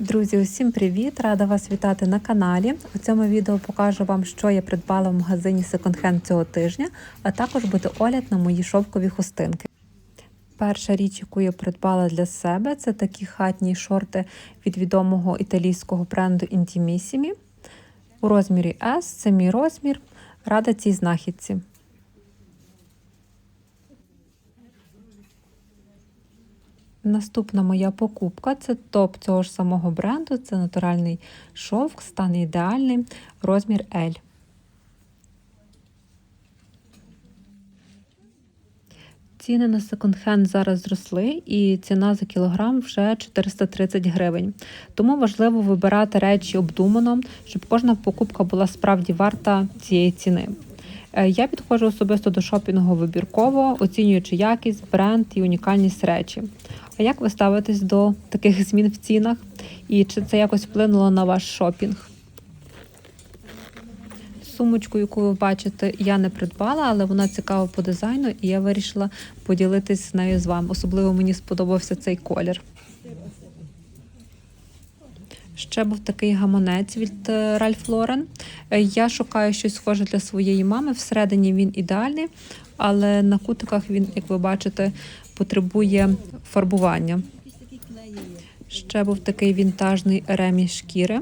Друзі, усім привіт! Рада вас вітати на каналі. У цьому відео покажу вам, що я придбала в магазині Second Hand цього тижня, а також буде огляд на мої шовкові хустинки. Перша річ, яку я придбала для себе, це такі хатні шорти від відомого італійського бренду Intimissimi. У розмірі S, це мій розмір. Рада цій знахідці. Наступна моя покупка це топ цього ж самого бренду. Це натуральний шовк, стан ідеальний, розмір L. Ціни на секонд-хенд зараз зросли, і ціна за кілограм вже 430 гривень. Тому важливо вибирати речі обдумано, щоб кожна покупка була справді варта цієї ціни. Е, Я підходжу особисто до шопінгу вибірково, оцінюючи якість, бренд і унікальність речі. А як ви ставитесь до таких змін в цінах? І чи це якось вплинуло на ваш шопінг? Сумочку, яку ви бачите, я не придбала, але вона цікава по дизайну, і я вирішила поділитись нею з вами. Особливо мені сподобався цей колір. Ще був такий гаманець від Lauren. Е, Я шукаю щось схоже для своєї мами. Всередині він ідеальний, але на кутиках він, як ви бачите, потребує фарбування. Ще був такий вінтажний ремінь шкіри,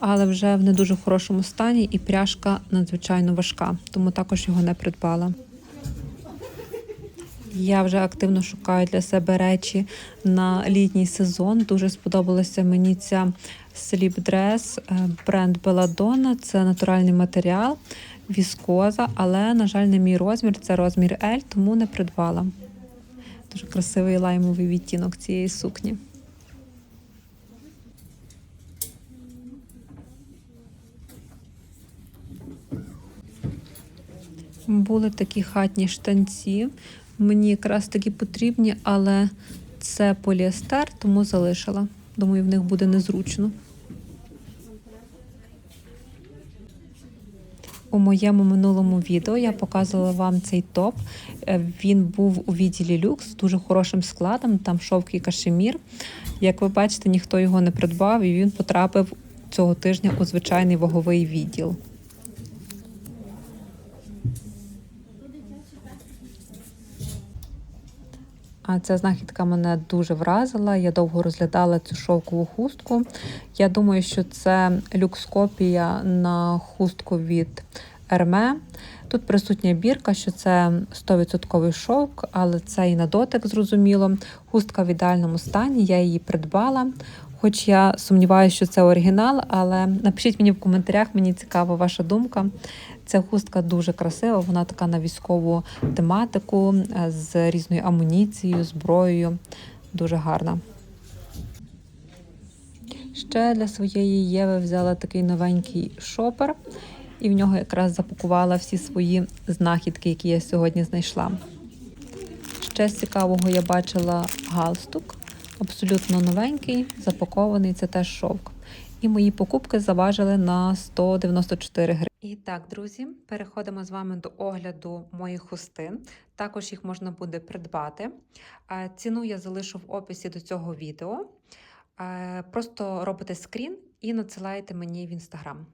але вже в не дуже хорошому стані, і пряжка надзвичайно важка, тому також його не придбала. Я вже активно шукаю для себе речі на літній сезон. Дуже сподобалася мені ця сліп-дрес бренд Belladonna. Це натуральний матеріал, віскоза, але, на жаль, не мій розмір, це розмір L, тому не придбала. Дуже красивий лаймовий відтінок цієї сукні. Були такі хатні штанці. Мені якраз таки потрібні, але це поліестер, тому залишила. Думаю, в них буде незручно. У моєму минулому відео я показувала вам цей топ. Е, Він був у відділі люкс з дуже хорошим складом, там шовк і кашемір. Як ви бачите, ніхто його не придбав, і він потрапив цього тижня у звичайний ваговий відділ. Ця знахідка мене дуже вразила. Я довго розглядала цю шовкову хустку. Я думаю, що це люкскопія на хустку від Ерме. Тут присутня бірка, що це 100% шовк, але це і на дотик зрозуміло. Хустка в ідеальному стані, я її придбала. Хоч я сумніваюся, що це оригінал, але напишіть мені в коментарях, мені цікава ваша думка. Ця хустка дуже красива, вона така на військову тематику е, з різною амуніцією, зброєю. Дуже гарна. Ще для своєї Єви взяла такий новенький шопер, і в нього якраз запакувала всі свої знахідки, які я сьогодні знайшла. Ще з цікавого я бачила галстук, абсолютно новенький, запакований, це теж шовк. І мої покупки заважили на 194 гривні. І так, друзі, переходимо з вами до огляду моїх хустин. Також їх можна буде придбати. Ціну я залишу в описі до цього відео. Просто робите скрін і надсилаєте мені в інстаграм.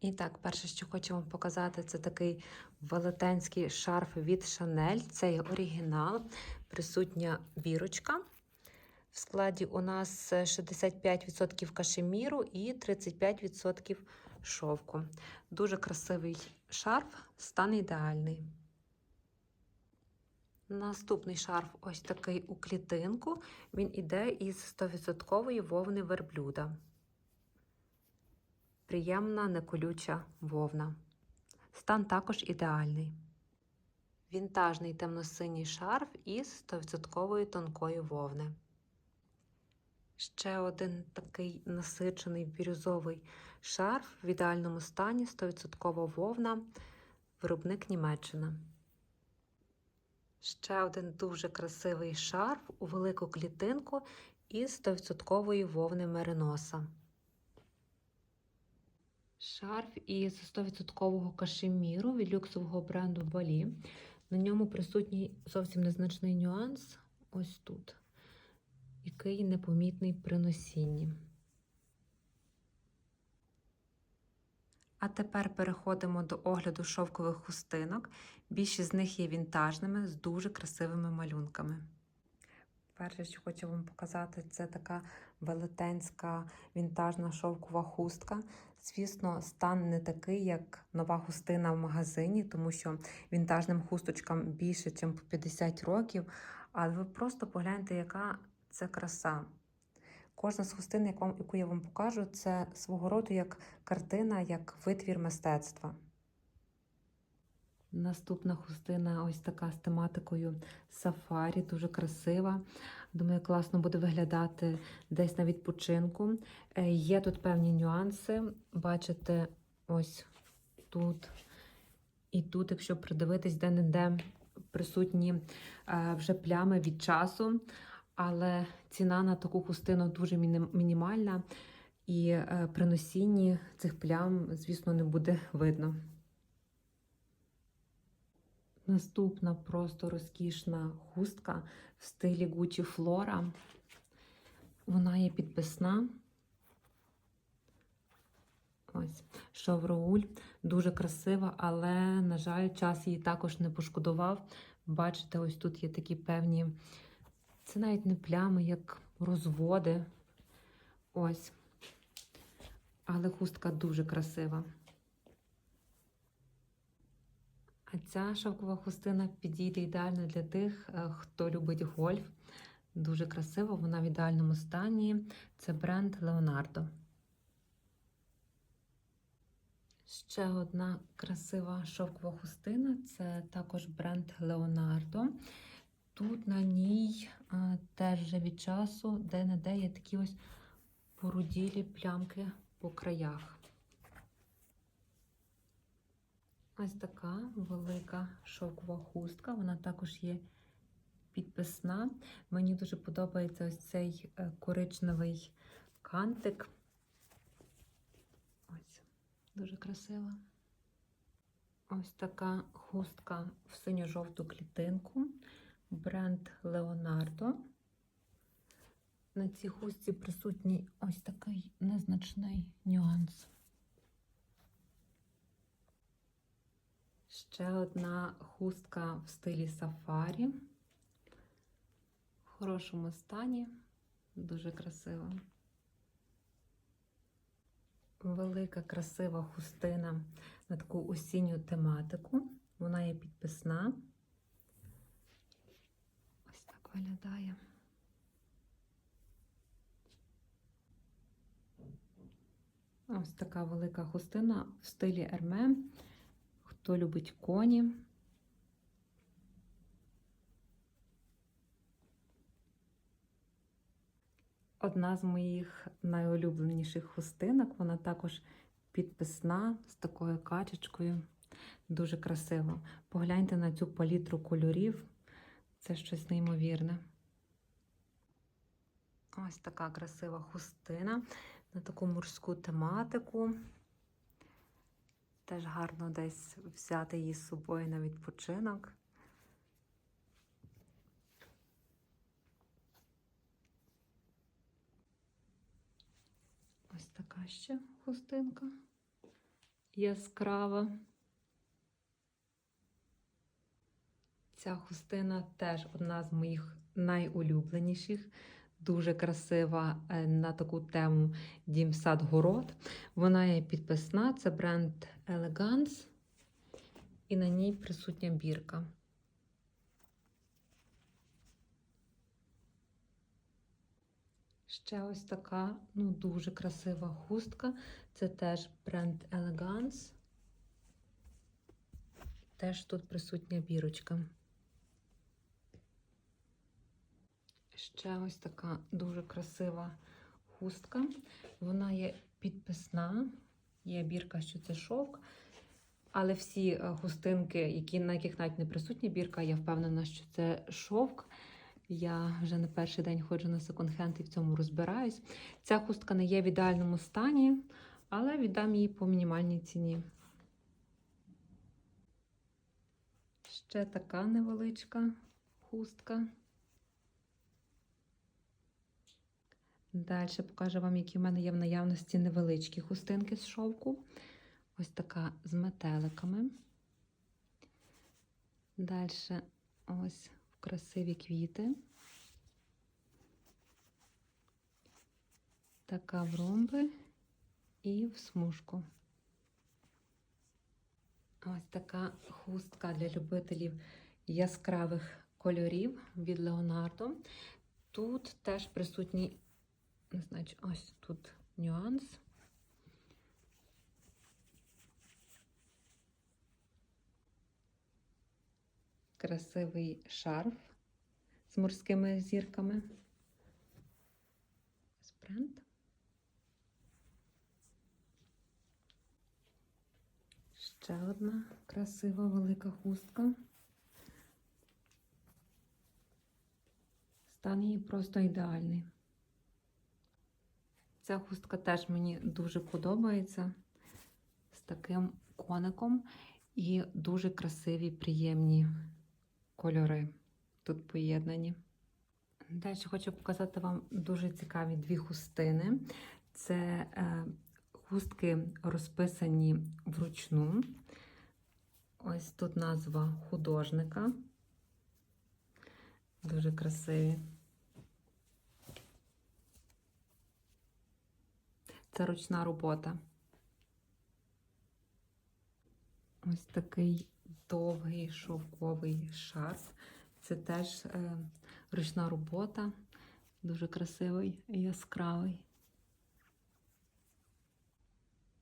І так, перше, що хочу вам показати, це такий велетенський шарф від Chanel. Це є оригінал, присутня бірочка. В складі у нас 65% кашеміру і 35% шовку. Дуже красивий шарф, стан ідеальний. Наступний шарф ось такий у клітинку. Він іде із 100% вовни верблюда. Приємна, неколюча вовна. Стан також ідеальний. Вінтажний темно-синій шарф із 100% тонкої вовни. Ще один такий насичений бірюзовий шарф в ідеальному стані 100% вовна, виробник Німеччина. Ще один дуже красивий шарф у велику клітинку із 100% вовни мериноса. Шарф із 100% кашеміру від люксового бренду Балі. На ньому присутній зовсім незначний нюанс ось тут. Який непомітний при носінні. А тепер переходимо до огляду шовкових хустинок. Більшість з них є вінтажними з дуже красивими малюнками. Перше, що хочу вам показати, це така велетенська вінтажна шовкова хустка. Звісно, стан не такий, як нова хустина в магазині, тому що вінтажним хусточкам більше, ніж по 50 років. Але ви просто погляньте, яка це краса. Кожна з хустин, яку я вам покажу, це свого роду як картина, як витвір мистецтва. Наступна хустина ось така з тематикою сафарі, дуже красива. Думаю, класно буде виглядати десь на відпочинку. Е, Є тут певні нюанси. Бачите, ось тут і тут, якщо придивитись, де-не-де присутні е, вже плями від часу. Але ціна на таку хустину дуже мінімальна, і е, при носінні цих плям, звісно, не буде видно. Наступна просто розкішна хустка в стилі Gucci Flora. Вона є підписна. Ось, шовроуль, дуже красива, але, на жаль, час її також не пошкодував. Бачите, ось тут є такі певні, це навіть не плями, як розводи. Ось. Але хустка дуже красива. А ця шовкова хустина підійде ідеально для тих, е, хто любить гольф. Дуже красива, вона в ідеальному стані. Це бренд Leonardo. Ще одна красива шовкова хустина це також бренд Leonardo. Тут на ній е, теж вже від часу, де-не-де є такі ось поруділі плямки по краях. Ось така велика шовкова хустка. Вона також є підписна. Мені дуже подобається ось цей е, коричневий кантик. Ось, дуже красива. Ось така хустка в синьо-жовту клітинку. Бренд Leonardo. На цій хустці присутній ось такий незначний нюанс. Ще одна хустка в стилі сафарі. В хорошому стані, дуже красива. Велика красива хустина на таку осінню тематику. Вона є підписна. Виглядає. Ось така велика хустина в стилі ерме. Хто любить коні. Одна з моїх найулюбленіших хустинок, вона також підписна з такою качечкою. Дуже красиво. Погляньте на цю палітру кольорів. Це щось неймовірне. Ось така красива хустина на таку морську тематику. Теж гарно десь взяти її з собою на відпочинок. Ось така ще хустинка яскрава. Ця хустина теж одна з моїх найулюбленіших. Дуже красива е, на таку тему Дім сад город. Вона є підписна, це бренд Elegance, і на ній присутня бірка. Ще ось така ну, дуже красива хустка. Це теж бренд Elegance. Теж тут присутня бірочка. Ще ось така дуже красива хустка. Вона є підписна, є бірка, що це шовк. Але всі е, хустинки, які, на яких навіть не присутня бірка, я впевнена, що це шовк. Я вже не перший день ходжу на секонд-хенд і в цьому розбираюсь. Ця хустка не є в ідеальному стані, але віддам її по мінімальній ціні. Ще така невеличка хустка. Далі покажу вам, які в мене є в наявності невеличкі хустинки з шовку. Ось така з метеликами. Далі ось в красиві квіти. Така в ромби і в смужку. Ось така хустка для любителів яскравих кольорів від Леонардо. Тут теж присутній, чи- ось тут нюанс. Красивий шарф з морськими зірками. Бренд. Ще одна красива велика хустка. Стан її просто ідеальний. Ця хустка теж мені дуже подобається з таким коником і дуже красиві, приємні кольори тут поєднані. Далі хочу показати вам дуже цікаві дві хустини. Це е, хустки розписані вручну. Ось тут назва художника. Дуже красиві. Це ручна робота. Ось такий довгий шовковий шарф. Це теж е, ручна робота, дуже красивий і яскравий.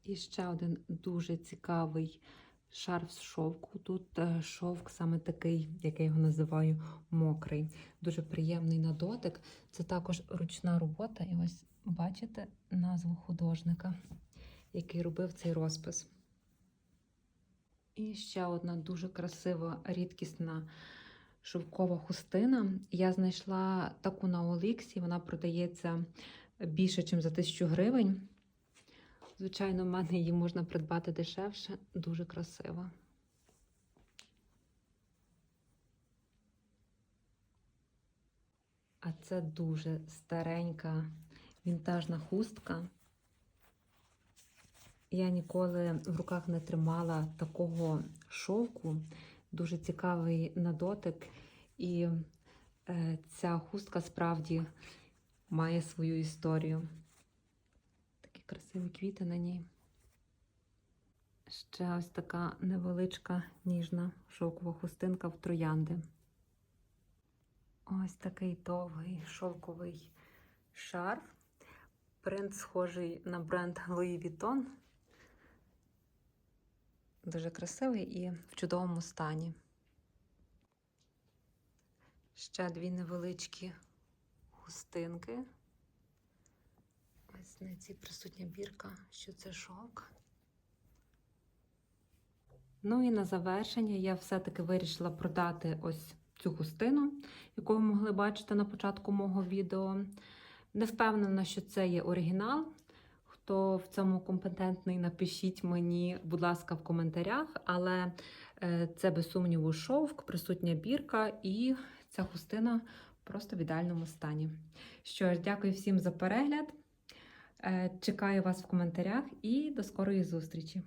І ще один дуже цікавий шарф з шовку. Тут е, шовк саме такий, як я його називаю, мокрий. Дуже приємний на дотик. Це також ручна робота. І ось бачите назву художника, який робив цей розпис. І ще одна дуже красива, рідкісна шовкова хустина. Я знайшла таку на Оліксі, вона продається більше, ніж за тисячу гривень. Звичайно, в мене її можна придбати дешевше, дуже красива. А це дуже старенька вінтажна хустка. Я ніколи в руках не тримала такого шовку, дуже цікавий на дотик. І е, ця хустка справді має свою історію. Такі красиві квіти на ній. Ще ось така невеличка ніжна шовкова хустинка в троянди. Ось такий довгий шовковий шарф. Принт схожий на бренд Louis Vuitton. Дуже красивий і в чудовому стані. Ще дві невеличкі хустинки. Ось на цій присутня бірка, що це шовк. Ну і на завершення я все-таки вирішила продати ось цю хустину, яку ви могли бачити на початку мого відео. Не впевнена, що це є оригінал. Хто в цьому компетентний, напишіть мені, будь ласка, в коментарях. Але е, це без сумніву шовк, присутня бірка, і ця хустина просто в ідеальному стані. Що ж, дякую всім за перегляд. Е, Чекаю вас в коментарях і до скорої зустрічі!